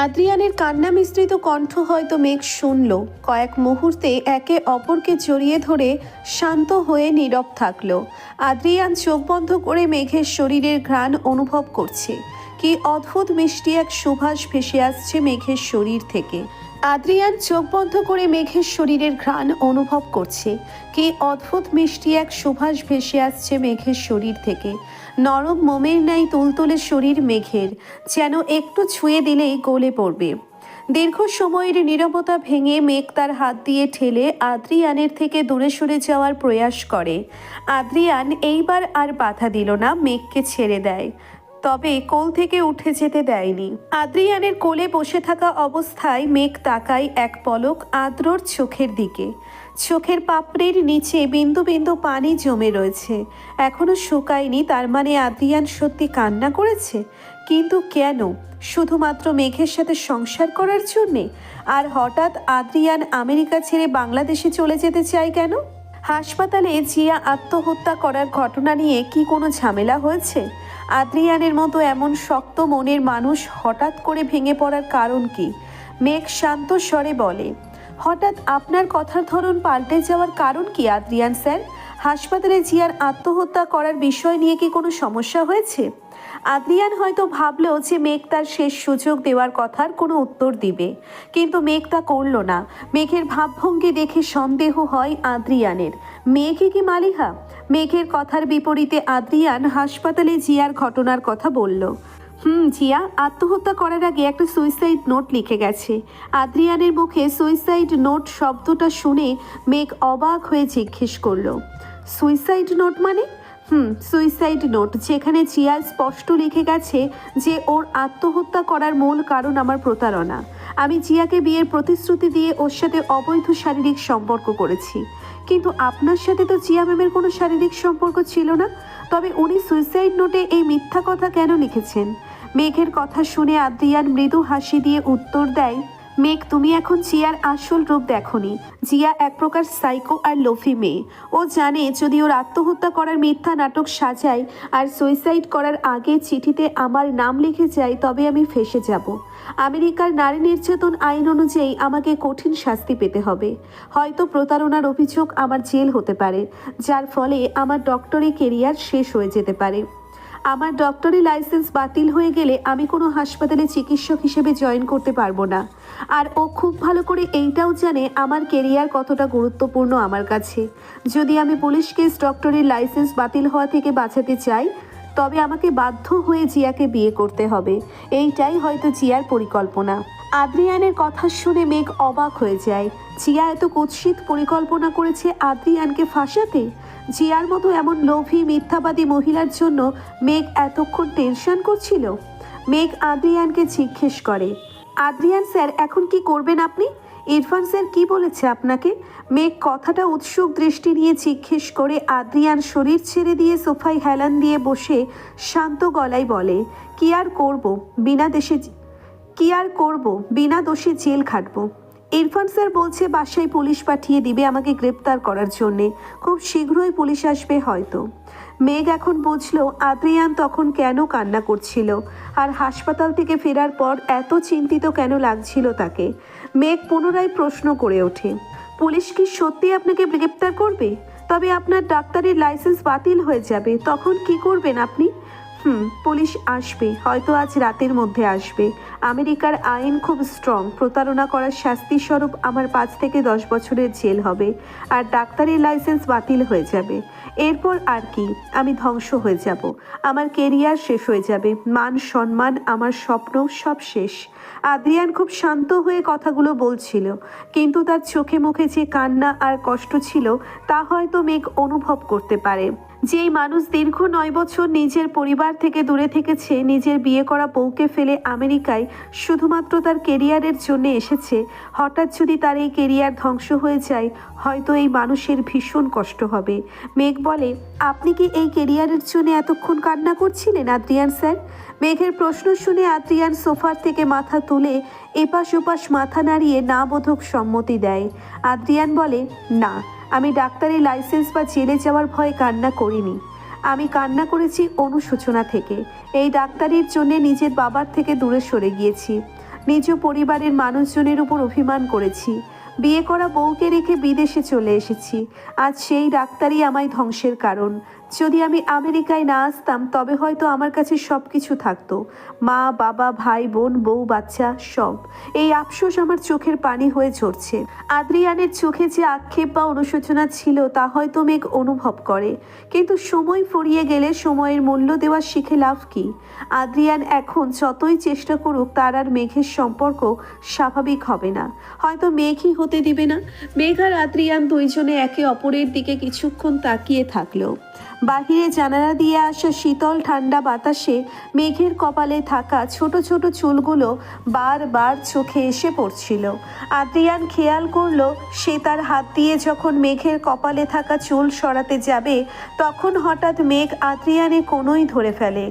আদ্রিয়ানের কান্না মিশ্রিত কণ্ঠ হয়তো মেঘ শুনল। কয়েক মুহূর্তে একে অপরকে জড়িয়ে ধরে শান্ত হয়ে নীরব থাকল। আদ্রিয়ান চোখ বন্ধ করে মেঘের শরীরের ঘ্রাণ অনুভব করছে। কি অদ্ভুত মিষ্টি এক সুভাষ ভেসে আসছে মেঘের শরীর থেকে। আদ্রিয়ান চোখ বন্ধ করে মেঘের শরীরের ঘ্রাণ অনুভব করছে। কি অদ্ভুত মিষ্টি এক সুভাষ ভেসে আসছে মেঘের শরীর থেকে। নরম মোমের ন্যায় তুলতুলে শরীর মেঘের, যেন একটু ছুঁয়ে দিলেই গলে পড়বে। দীর্ঘ সময়ের নীরবতা ভেঙে মেঘ তার হাত দিয়ে ঠেলে আদ্রিয়ানের থেকে দূরে সরে যাওয়ার প্রয়াস করে। আদ্রিয়ান এইবার আর বাধা দিল না মেঘকে ছেড়ে দেয়। তবে কোল থেকে উঠে যেতে দেয়নি। আদ্রিয়ানের কোলে বসে থাকা অবস্থায় মেঘ তাকায় এক পলক আদ্রর চোখের দিকে। চোখের পাপড়ির নিচে বিন্দু বিন্দু পানি জমে রয়েছে। এখনও শুকায়নি, তার মানে আদ্রিয়ান সত্যি কান্না করেছে? কিন্তু কেন? শুধুমাত্র মেঘের সাথে সংসার করার জন্যে? আর হঠাৎ আদ্রিয়ান আমেরিকা ছেড়ে বাংলাদেশে চলে যেতে চায় কেন? হাসপাতালে জিয়া আত্মহত্যা করার ঘটনা নিয়ে কি কোনো ঝামেলা হয়েছে? আদ্রিয়ানের মতো এমন শক্ত মনের মানুষ হঠাৎ করে ভেঙে পড়ার কারণ কি? মেঘ শান্ত স্বরে বলে, হঠাৎ আপনার কথার ধরন পাল্টে যাওয়ার কারণ কি, আদ্রিয়ান স্যার? হাসপাতালে জিয়ার আত্মহত্যা করার বিষয় নিয়ে কি কোনো সমস্যা হয়েছে? আদ্রিয়ান হয়তো ভাবলো যে মেঘ তার শেষ সুযোগ দেওয়ার কথার কোনো উত্তর দিবে। কিন্তু মেঘ তা করল না। মেঘের ভাবভঙ্গি দেখে সন্দেহ হয় আদ্রিয়ানের মেঘে কি মালিহা? মেঘের কথার বিপরীতে আদ্রিয়ান হাসপাতালে জিয়ার ঘটনার কথা বলল। হুম, জিয়া, আত্মহত্যা করার আগে একটা সুইসাইড নোট লিখে গেছে। আদ্রিয়ানের মুখে সুইসাইড নোট শব্দটা শুনে মেঘ অবাক হয়ে জিজ্ঞেস করল। সুইসাইড নোট মানে? হুম সুইসাইড নোট যেখানে জিয়া স্পষ্ট লিখে গেছে যে ওর আত্মহত্যা করার মূল কারণ আমার প্রতারণা। আমি জিয়াকে বিয়ের প্রতিশ্রুতি দিয়ে ওর সাথে অবৈধ শারীরিক সম্পর্ক করেছি। কিন্তু আপনার সাথে তো জিয়া ম্যামের কোনো শারীরিক সম্পর্ক ছিল না। তবে উনি সুইসাইড নোটে এই মিথ্যা কথা কেন লিখেছেন? মেঘের কথা শুনে আদ্রিয়ান মৃদু হাসি দিয়ে উত্তর দেয় মেঘ, তুমি এখন জিয়ার আসল রূপ দেখনি। জিয়া এক প্রকার সাইকো আর লোফি মেয়ে। ও জানে যদি ওর আত্মহত্যা করার মিথ্যা নাটক সাজায় আর সুইসাইড করার আগে চিঠিতে আমার নাম লিখে যায়, তবে আমি ফেসে যাব। আমেরিকার নারী নির্যাতন আইন অনুযায়ী আমাকে কঠিন শাস্তি পেতে হবে। হয়তো প্রতারণার অভিযোগ আমার জেল হতে পারে, যার ফলে আমার ডক্টরি কেরিয়ার শেষ হয়ে যেতে পারে। আমার ডক্টরি লাইসেন্স বাতিল হয়ে গেলে আমি কোনো হাসপাতালে চিকিৎসক হিসেবে জয়েন করতে পারব না। আর ও খুব ভালো করে এইটাও জানে আমার কেরিয়ার কতটা গুরুত্বপূর্ণ আমার কাছে। যদি আমি পুলিশ কেস ডক্টরের লাইসেন্স বাতিল হওয়া থেকে বাঁচাতে চাই, তবে আমাকে বাধ্য হয়ে জিয়াকে বিয়ে করতে হবে। এইটাই হয়তো জিয়ার পরিকল্পনা। আদ্রিয়ানের কথা শুনে মেঘ অবাক হয়ে যায়। জিয়া এত কুৎসিত পরিকল্পনা করেছে আদ্রিয়ানকে ফাঁসাতে? জিয়ার মতো এমন লোভী, মিথ্যাবাদী মহিলার জন্য মেঘ এতক্ষণ টেনশন করছিল? মেঘ আদ্রিয়ানকে জিজ্ঞেস করে, আদ্রিয়ান স্যার, এখন কি করবেন আপনি? ইরফান স্যার কি বলেছে আপনাকে? মেঘ কথাটা উৎসুক দৃষ্টি নিয়ে জিজ্ঞেস করে আদ্রিয়ান শরীর ছেড়ে দিয়ে সোফায় হেলান দিয়ে বসে শান্ত গলায় বলে, কি আর করব? বিনা দেশে কি আর করব? বিনা দোষে জেল খাটব। ইরফান স্যার বলছে, বাসায় পুলিশ পাঠিয়ে দিবে আমাকে গ্রেপ্তার করার জন্যে। খুব শীঘ্রই পুলিশ আসবে হয়তো। মেঘ এখন বুঝলো, আদ্রিয়ান তখন কেন কান্না করছিল? আর হাসপাতাল থেকে ফেরার পর এত চিন্তিত কেন লাগছিল তাকে? মেঘ পুনরায় প্রশ্ন করে ওঠে, পুলিশ কি সত্যি আপনাকে গ্রেপ্তার করবে? তবে আপনার ডাক্তারের লাইসেন্স বাতিল হয়ে যাবে, তখন কি করবেন আপনি? হুম, পুলিশ আসবে, হয়তো আজ রাতের মধ্যে আসবে। আমেরিকার আইন খুব স্ট্রং প্রতারণা করার শাস্তি স্বরূপ আমার পাঁচ থেকে দশ বছরের জেল হবে, আর ডাক্তারের লাইসেন্স বাতিল হয়ে যাবে। এরপর আর কি, আমি ধ্বংস হয়ে যাব, আমার কেরিয়ার শেষ হয়ে যাবে, মান সম্মান, আমার স্বপ্ন সব শেষ। আদ্রিয়ান খুব শান্ত হয়ে কথাগুলো বলছিল, কিন্তু তার চোখে মুখে যে কান্না আর কষ্ট ছিল, তা হয়তো মেঘ অনুভব করতে পারে। যেই মানুষ দীর্ঘ নয় বছর নিজের পরিবার থেকে দূরে থেকেছে, নিজের বিয়ে করা বউকে ফেলে আমেরিকায় শুধুমাত্র তার কেরিয়ারের জন্য এসেছে, হঠাৎ যদি তার এই কেরিয়ার ধ্বংস হয়ে যায়, হয়তো এই মানুষের ভীষণ কষ্ট হবে। মেঘ বলে, আপনি কি এই কেরিয়ারের জন্য এতক্ষণ কান্না করছিলেন, আদ্রিয়ান স্যার? মেঘের প্রশ্ন শুনে আদ্রিয়ান সোফার থেকে মাথা তুলে এপাশ ওপাশ মাথা নাড়িয়ে না বোধক সম্মতি দেয়। আদ্রিয়ান বলে, না। আমি ডাক্তারি লাইসেন্স বা জেলে যাওয়ার ভয়ে কান্না করিনি। আমি কান্না করেছি অনুশোচনা থেকে। এই ডাক্তারির জন্যে নিজের বাবার থেকে দূরে সরে গিয়েছি। নিজ পরিবারের মানুষজনের উপর অভিমান করেছি। বিয়ে করা বউকে রেখে বিদেশে চলে এসেছি। আজ সেই ডাক্তারই আমায় ধ্বংসের কারণ। যদি আমি আমেরিকায় না আসতাম, তবে হয়তো আমার কাছে সব কিছু থাকতো। মা, বাবা, ভাই, বোন, বউ, বাচ্চা, সব। এই আফসোস আমার চোখের পানি হয়ে ঝরছে। আদ্রিয়ানের চোখে যে আক্ষেপ বা অনুশোচনা ছিল, তা হয়তো মেঘ অনুভব করে। কিন্তু সময় ফুরিয়ে গেলে সময়ের মূল্য দেওয়া শিখে লাভ কি? আদ্রিয়ান এখন যতই চেষ্টা করুক, তার আর মেঘের সম্পর্ক স্বাভাবিক হবে না। হয়তো মেঘই হতে দিবে না। মেঘ আর দুইজনে একে অপরের দিকে কিছুক্ষণ তাকিয়ে থাকল। বাহিরে জানালা দিয়ে আসা শীতল ঠান্ডা বাতাসে মেঘের কপালে থাকা ছোট ছোট চুলগুলো বারবার চোখে এসে পড়ছিল। আদ্রিয়ান খেয়াল করল, সে তার হাত দিয়ে যখন মেঘের কপালে থাকা চুল সরাতে যাবে, তখন হঠাৎ মেঘ আদ্রিয়ানে কোনোই ধরে ফেলে।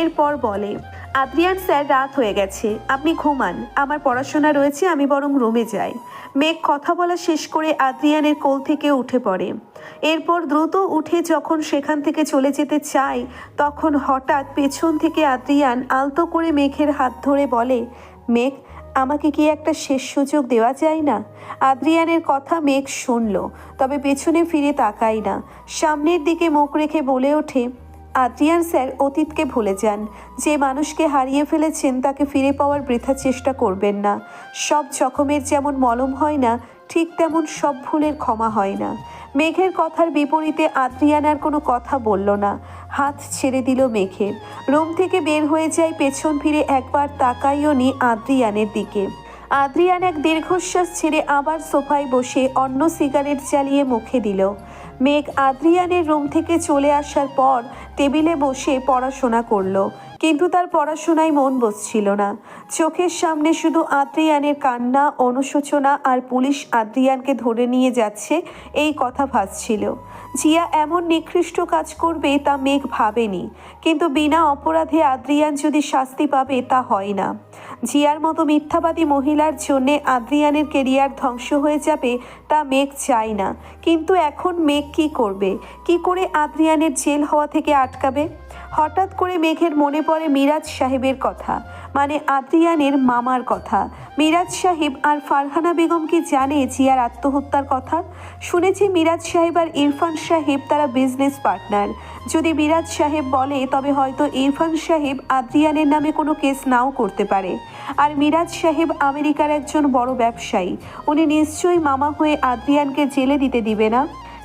এরপর বলে আদ্রিয়ান, স্যার, রাত হয়ে গেছে। আপনি ঘুমান। আমার পড়াশোনা রয়েছে, আমি বরং রুমে যাই। মেঘ কথা বলা শেষ করে আদ্রিয়ানের কোল থেকে উঠে পড়ে। এরপর দ্রুত উঠে যখন সেখান থেকে চলে যেতে চায় তখন হঠাৎ পেছন থেকে আদ্রিয়ান আলতো করে মেঘের হাত ধরে বলে, মেঘ, আমাকে কি একটা শেষ সুযোগ দেওয়া যায় না? আদ্রিয়ানের কথা মেঘ শুনল, তবে পেছনে ফিরে তাকাই না। সামনের দিকে মুখ রেখে বলে ওঠে আদ্রিয়ান স্যার অতীতকে ভুলে যান। যে মানুষকে হারিয়ে ফেলেছেন তাকে ফিরে পাওয়ার বৃথা চেষ্টা করবেন না। সব জখমের যেমন মলম হয় না, ঠিক তেমন সব ভুলের ক্ষমা হয় না। মেঘের কথার বিপরীতে আদ্রিয়ান আর কোনো কথা বলল না। হাত ছেড়ে দিল মেঘের। রুম থেকে বের হয়ে যায় পেছন ফিরে একবার তাকাইও নি আদ্রিয়ানের দিকে। আদ্রিয়ান এক দীর্ঘশ্বাস ছেড়ে আবার সোফায় বসে অন্য সিগারেট জ্বালিয়ে মুখে দিল। মেঘ আদ্রিয়ানের রুম থেকে চলে আসার পর টেবিলে বসে পড়াশোনা করল, কিন্তু তার পড়াশোনায় মন বসছিল না। চোখের সামনে শুধু আদ্রিয়ানের কান্না, অনুশোচনা আর পুলিশ আদ্রিয়ানকে ধরে নিয়ে যাচ্ছে এই কথা ভাসছিল। জিয়া এমন নিকৃষ্ট কাজ করবে তা মেঘ ভাবেনি, কিন্তু বিনা অপরাধে আদ্রিয়ান যদি শাস্তি পাবে তা হয় না। জিয়ার মতো মিথ্যাবাদী মহিলার জন্যে আদ্রিয়ানের কেরিয়ার ধ্বংস হয়ে যাবে তা মেঘ চায় না। কিন্তু এখন মেঘ কি করবে? কি করে আদ্রিয়ানের জেল হওয়া থেকে আটকাবে? হঠাৎ করে মেঘের মনে পড়ে মিরাজ সাহেবের কথা মানে আদ্রিয়ানের মামার কথা। মিরাজ সাহেব আর ফারহানা বেগম কি জানে জিয়ার আত্মহত্যার কথা। শুনেছি মিরাজ সাহেব আর ইরফান সাহেব তারা বিজনেস পার্টনার যদি মিরাজ সাহেব বলে, তবে হয়তো ইরফান সাহেব আদ্রিয়ানের নামে কোনো কেস নাও করতে পারে। আর মিরাজ সাহেব আমেরিকার একজন বড় ব্যবসায়ী। উনি নিশ্চয়ই মামা হয়ে আদ্রিয়ানকে জেলে দিতে দিবে না?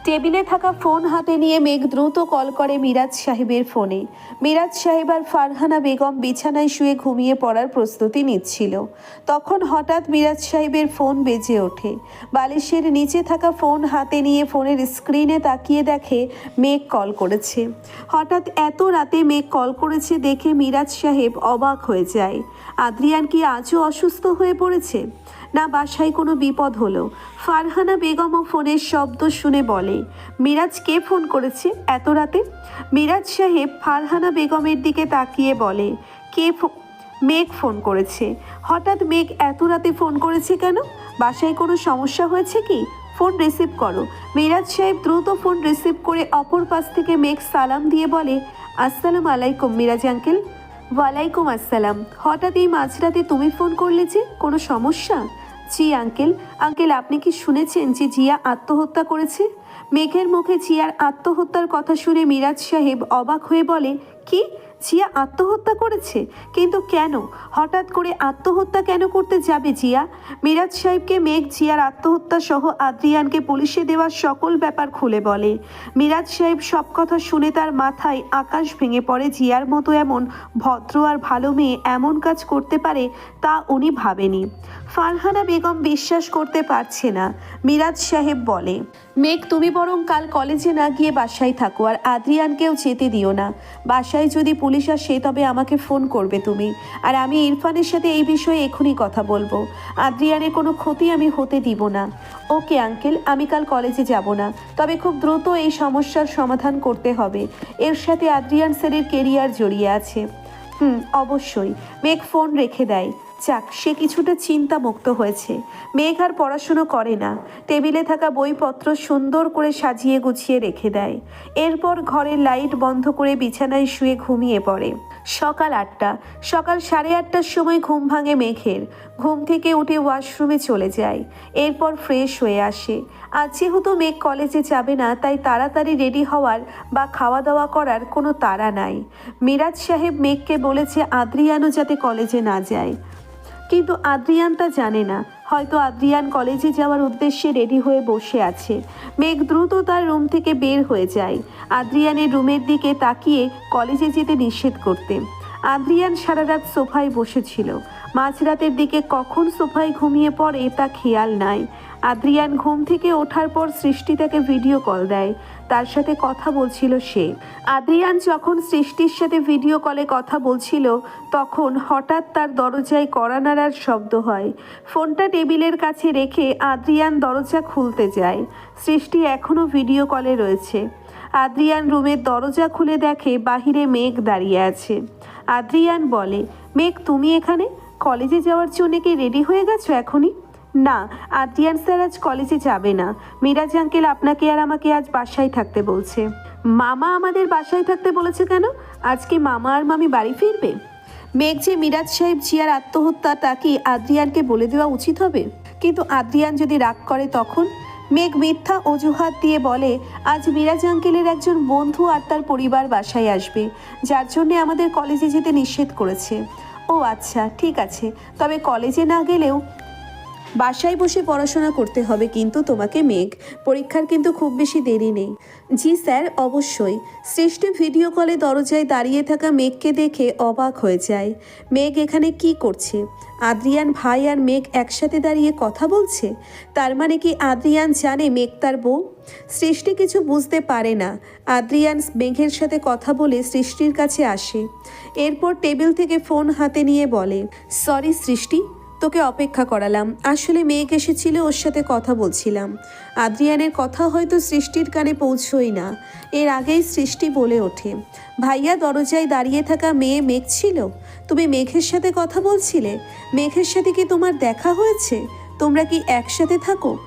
টেবিলে থাকা ফোন হাতে নিয়ে মেঘ দ্রুত কল করে মিরাজ সাহেবের ফোনে। মিরাজ সাহেব আর ফারহানা বেগম বিছানায় শুয়ে ঘুমিয়ে পড়ার প্রস্তুতি নিচ্ছিল। তখন হঠাৎ মিরাজ সাহেবের ফোন বেজে ওঠে। বালিশের নিচে থাকা ফোন হাতে নিয়ে ফোনের স্ক্রিনে তাকিয়ে দেখে মেঘ কল করেছে। হঠাৎ এত রাতে মেঘ কল করেছে দেখে মিরাজ সাহেব অবাক হয়ে যায়। আদ্রিয়ান কি আজও অসুস্থ হয়ে পড়েছে? না বাসায় কোনো বিপদ হলো। ফারহানা বেগমও ফোনের শব্দ শুনে বলে, মিরাজ কে ফোন করেছে এত রাতে? মিরাজ সাহেব ফারহানা বেগমের দিকে তাকিয়ে বলে, কে মেঘ ফোন করেছে। হঠাৎ মেঘ এত রাতে ফোন করেছে কেন? বাসায় কোনো সমস্যা হয়েছে কি? ফোন রিসিভ করো। মিরাজ সাহেব দ্রুত ফোন রিসিভ করে অপর পাশ থেকে মেঘ সালাম দিয়ে বলে, আসসালামু আলাইকুম মিরাজ আঙ্কেল। ওয়ালাইকুম আসসালাম। হঠাৎ এই মাঝরাতে তুমি ফোন করলে যে কোনো সমস্যা? জি, আঙ্কেল। আঙ্কেল, আপনি কি শুনেছেন যে জিয়া আত্মহত্যা করেছে? মেঘের মুখে জিয়ার আত্মহত্যার কথা শুনে মিরাজ সাহেব অবাক হয়ে বলে, কি? জিয়া আত্মহত্যা করেছে? কিন্তু কেন? হঠাৎ করে আত্মহত্যা কেন করতে যাবে জিয়া? মিরাজ সাহেবকে মেঘ জিয়ার আত্মহত্যা সহ আদ্রিয়ানকে পুলিশে দেওয়ার সকল ব্যাপার খুলে বলে। মিরাজ সাহেব সব কথা শুনে তার মাথায় আকাশ ভেঙে পড়ে। জিয়ার মতো এমন ভদ্র আর ভালো মেয়ে এমন কাজ করতে পারে তা উনি ভাবেনি। ফারহানা বেগম বিশ্বাস করতে পারছে না, মিরাজ সাহেব বলে। মেঘ, তুমি বরং কাল কলেজে না গিয়ে বাসায় থাকো, আর আদ্রিয়ানকেও যেতে দিও না। বাসায় যদি পুলিশ আসে, তবে আমাকে ফোন করবে তুমি। আর আমি ইরফানের সাথে এই বিষয়ে এখনই কথা বলব। আদ্রিয়ানের কোনো ক্ষতি আমি হতে দিব না। ওকে, আঙ্কেল, আমি কাল কলেজে যাব না। তবে খুব দ্রুত এই সমস্যার সমাধান করতে হবে। এর সাথে আদ্রিয়ান স্যারের কেরিয়ার জড়িয়ে আছে। হুম, অবশ্যই। মেঘ, ফোন রেখে দেয়। যাক, সে কিছুটা চিন্তামুক্ত হয়েছে। মেঘ আর পড়াশুনো করে না। টেবিলে থাকা বইপত্র সুন্দর করে সাজিয়ে গুছিয়ে রেখে দেয়। এরপর ঘরের লাইট বন্ধ করে বিছানায় শুয়ে ঘুমিয়ে পড়ে। সকাল আটটা। সকাল সাড়ে আটটার সময় ঘুম ভাঙে মেঘের। ঘুম থেকে উঠে ওয়াশরুমে চলে যায় এরপর ফ্রেশ হয়ে আসে। আজ যেহেতু মেঘ কলেজে যাবে না, তাই তাড়াতাড়ি রেডি হওয়ার বা খাওয়া দাওয়া করার কোনো তাড়া নাই। মিরাজ সাহেব মেঘকে বলেছে আদ্রিয়ানও যাতে কলেজে না যায়। কিন্তু আদ্রিয়ান তা জানে না। হয়তো আদ্রিয়ান কলেজে যাওয়ার উদ্দেশ্যে রেডি হয়ে বসে আছে। মেঘ দ্রুত তার রুম থেকে বের হয়ে যায়। আদ্রিয়ানের রুমের দিকে তাকিয়ে কলেজে যেতে নিষেধ করতে আদ্রিয়ান সারা রাত সোফায় বসেছিল। মাঝরাতের দিকে কখন সোফায় ঘুমিয়ে পড়ে তা খেয়াল নাই। আদ্রিয়ান ঘুম থেকে ওঠার পর সৃষ্টি তাকে ভিডিও কল দেয়। তার সাথে কথা বলছিল সে। আদ্রিয়ান যখন সৃষ্টির সাথে ভিডিও কলে কথা বলছিল, তখন হঠাৎ তার দরজায় কড়া নাড়ার শব্দ হয়। ফোনটা টেবিলের কাছে রেখে আদ্রিয়ান দরজা খুলতে যায়। সৃষ্টি এখনও ভিডিও কলে রয়েছে। আদ্রিয়ান রুমের দরজা খুলে দেখে বাহিরে মেঘ দাঁড়িয়ে আছে। আদ্রিয়ান বলে, মেঘ, তুমি এখানে? কলেজে যাওয়ার জন্য কি রেডি হয়ে গেছো এখনই? না, আদ্রিয়ান স্যার আজ কলেজে যাবে না। মিরাজ আঙ্কেল আপনাকে আর আমাকে আজ বাসায় থাকতে বলছে। মামা আমাদের বাসায় থাকতে বলেছে কেন? আজকে মামা আর মামি বাড়ি ফিরবে? মেঘ যে মিরাজ সাহেব জিয়ার আত্মহত্যা তা কি আদ্রিয়ানকে বলে দেওয়া উচিত হবে? কিন্তু আদ্রিয়ান যদি রাগ করে তখন? মেঘ মিথ্যা অজুহাত দিয়ে বলে, আজ মিরাজ আঙ্কেলের একজন বন্ধু আর তার পরিবার বাসায় আসবে, যার জন্য আমাদের কলেজে যেতে নিষেধ করেছে। ও আচ্ছা ঠিক আছে। তবে কলেজে না গেলেও বাসায় বসে পড়াশোনা করতে হবে কিন্তু তোমাকে মেঘ। পরীক্ষার কিন্তু খুব বেশি দেরি নেই। জি স্যার, অবশ্যই। শ্রেষ্ঠ ভিডিও কলে দরজায় দাঁড়িয়ে থাকা মেঘকে দেখে অবাক হয়ে যায়। মেঘ এখানে কি করছে? আদ্রিয়ান ভাই আর মেঘ একসাথে দাঁড়িয়ে কথা বলছে? তার মানে কি আদ্রিয়ান জানে মেঘ তার বউ? সৃষ্টি কিছু বুঝতে পারে না। আদ্রিয়ান মেঘের সাথে কথা বলে সৃষ্টির কাছে আসে। এরপর টেবিল থেকে ফোন হাতে নিয়ে বলে, সরি সৃষ্টি তোকে অপেক্ষা করালাম। আসলে মেয়েকে এসেছিল ওর সাথে কথা বলছিলাম। আদ্রিয়ানের কথা হয়তো সৃষ্টির কানে পৌঁছই না। এর আগেই সৃষ্টি বলে ওঠে। ভাইয়া দরজায় দাঁড়িয়ে থাকা মেয়ে মেঘ ছিল? তুমি মেঘের সাথে কথা বলছিলে? মেঘের সাথে কি তোমার দেখা হয়েছে? তোমরা কি একসাথে থাকো?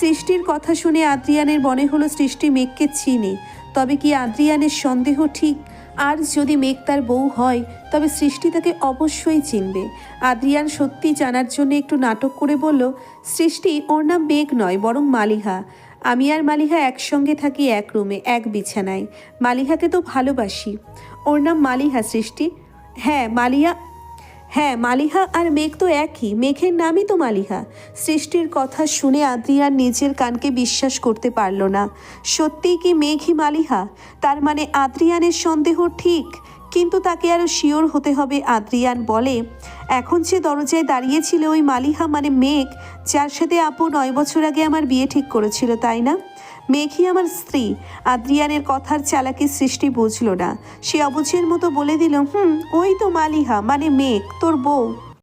সৃষ্টির কথা শুনে আদ্রিয়ানের মনে হলো সৃষ্টি মেঘকে চিনে। তবে কি আদ্রিয়ানের সন্দেহ ঠিক? আর যদি মেঘ তার বউ হয়, তবে সৃষ্টি তাকে অবশ্যই চিনবে। আদ্রিয়ান সত্যি জানার জন্য একটু নাটক করে বলল, সৃষ্টি ওর নাম মেঘ নয়, বরং মালিহা। আমি আর মালিহা একসঙ্গে থাকি এক রুমে, এক বিছানায়। মালিহাকে তো ভালোবাসি। ওর নাম মালিহা, সৃষ্টি? হ্যাঁ মালিয়া হ্যাঁ মালিহা আর মেঘ তো একই। মেঘের নামই তো মালিহা। সৃষ্টির কথা শুনে আদ্রিয়ান নিজের কানকে বিশ্বাস করতে পারল না। সত্যিই কি মেঘই মালিহা? তার মানে আদ্রিয়ানের সন্দেহ ঠিক, কিন্তু তাকে আরও শিওর হতে হবে, আদ্রিয়ান বলে, এখন যে দরজায় দাঁড়িয়েছিল ওই মালিহা মানে মেঘ, যার সাথে আপু নয় বছর আগে আমার বিয়ে ঠিক করেছিল, তাই না? মেঘই আমার স্ত্রী। আদ্রিয়ানের কথার চালাকি সৃষ্টি বুঝল না। সে অবুঝের মতো বলে দিল, হুম, ওই তো মালিহা মানে মেঘ, তোর বউ।